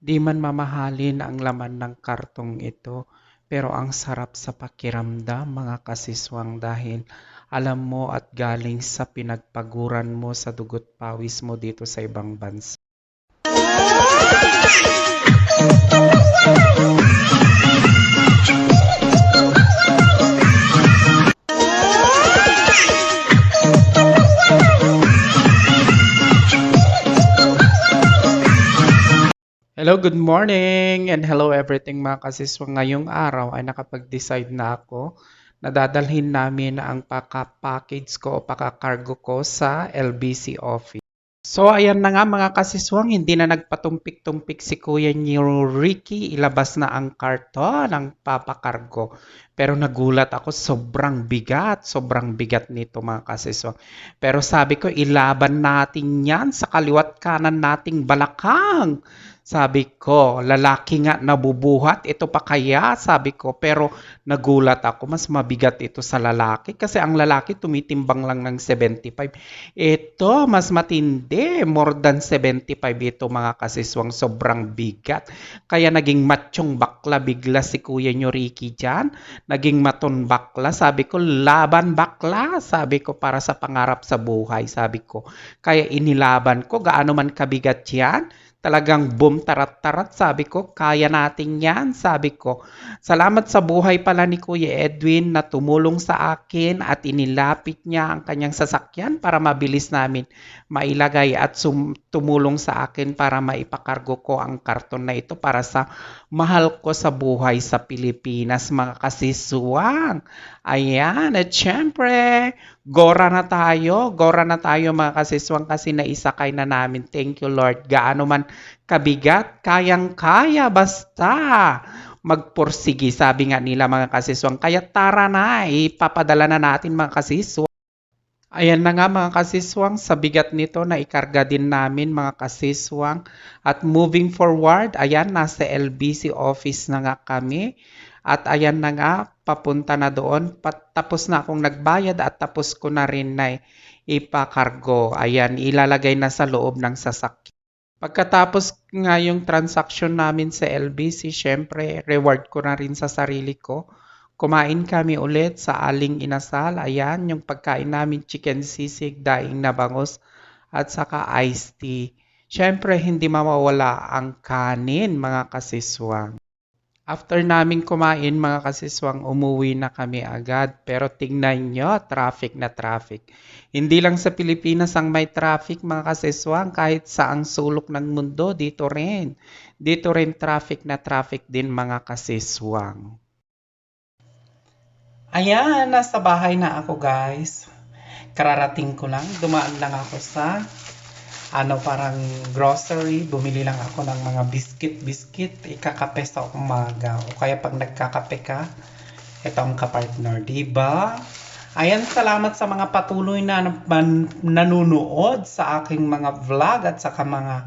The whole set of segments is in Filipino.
Di man mamahalin ang laman ng kartong ito, pero ang sarap sa pakiramdam mga kasiswang dahil alam mo at galing sa pinagpaguran mo sa dugot pawis mo dito sa ibang bansa. Hello, good morning and hello everything mga kasiswang. Ngayong araw ay nakapag-decide na ako na dadalhin namin ang paka-package ko o paka-cargo ko sa LBC office. So ayan na nga mga kasiswang, hindi na nagpatumpik-tumpik si Kuya ni Ricky, ilabas na ang karton ng papakargo. Pero nagulat ako, sobrang bigat, sobrang bigat nito mga kasiswang. Pero sabi ko, ilaban natin yan sa kaliwat kanan nating balakang. Sabi ko, lalaki nga nabubuhat, ito pa kaya? Sabi ko, pero nagulat ako, mas mabigat ito sa lalaki kasi ang lalaki tumitimbang lang ng 75. Ito, mas matindi, more than 75 ito mga kasiswang, sobrang bigat. Kaya naging matchong bakla bigla si Kuya nyo Ricky dyan, naging maton bakla, sabi ko, laban bakla, sabi ko, para sa pangarap sa buhay, sabi ko. Kaya inilaban ko, gaano man kabigat yan, Talagang boom, tarat-tarat, sabi ko, kaya natin yan, sabi ko. Salamat sa buhay pala ni Kuya Edwin na tumulong sa akin at inilapit niya ang kanyang sasakyan para mabilis namin mailagay at sum- tumulong sa akin para maipakargo ko ang karton na ito para sa mahal ko sa buhay sa Pilipinas, mga kasiswang. Ayan, at syempre, gora na tayo, gora na tayo mga kasiswang kasi naisakay na namin. Thank you Lord. Gaano man kabigat, kayang-kaya basta magpursigi, sabi nga nila mga kasiswang. Kaya tara na, ipapadala na natin mga kasiswang. Ayan na nga mga kasiswang, sa bigat nito na ikarga din namin mga kasiswang. At moving forward, ayan, nasa LBC office na nga kami. At ayan na nga, papunta na doon. Tapos na akong nagbayad at tapos ko na rin na ipakargo. Ayan, ilalagay na sa loob ng sasakyan. Pagkatapos nga yung transaction namin sa LBC, syempre, reward ko na rin sa sarili ko. Kumain kami ulit sa Aling Inasal. Ayan, yung pagkain namin chicken sisig, daing na bangus, at saka iced tea. Syempre, hindi mawawala ang kanin, mga kasiswang. After namin kumain mga kasiswang, umuwi na kami agad. Pero tingnan nyo, traffic na traffic. Hindi lang sa Pilipinas ang may traffic mga kasiswang, kahit sa ang sulok ng mundo, dito rin. Dito rin traffic na traffic din mga kasiswang. Ayan, nasa bahay na ako guys. Kararating ko lang, dumaan lang ako sa ano parang grocery, bumili lang ako ng mga biscuit-biscuit, ikakape sa umaga. O kaya pag nagkakape ka, ito ang kapartner, di ba? Ayan, salamat sa mga patuloy na nanonood sa aking mga vlog at saka mga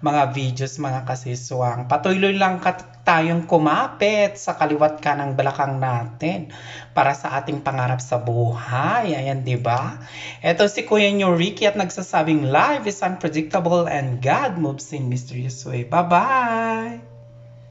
mga videos mga kasiswang. Patuloy lang kat tayong kumapit sa kaliwat ka ng balakang natin para sa ating pangarap sa buhay. Ayan, di ba? Ito si Kuya nyo Ricky at nagsasabing life is unpredictable and God moves in mysterious way. Bye-bye!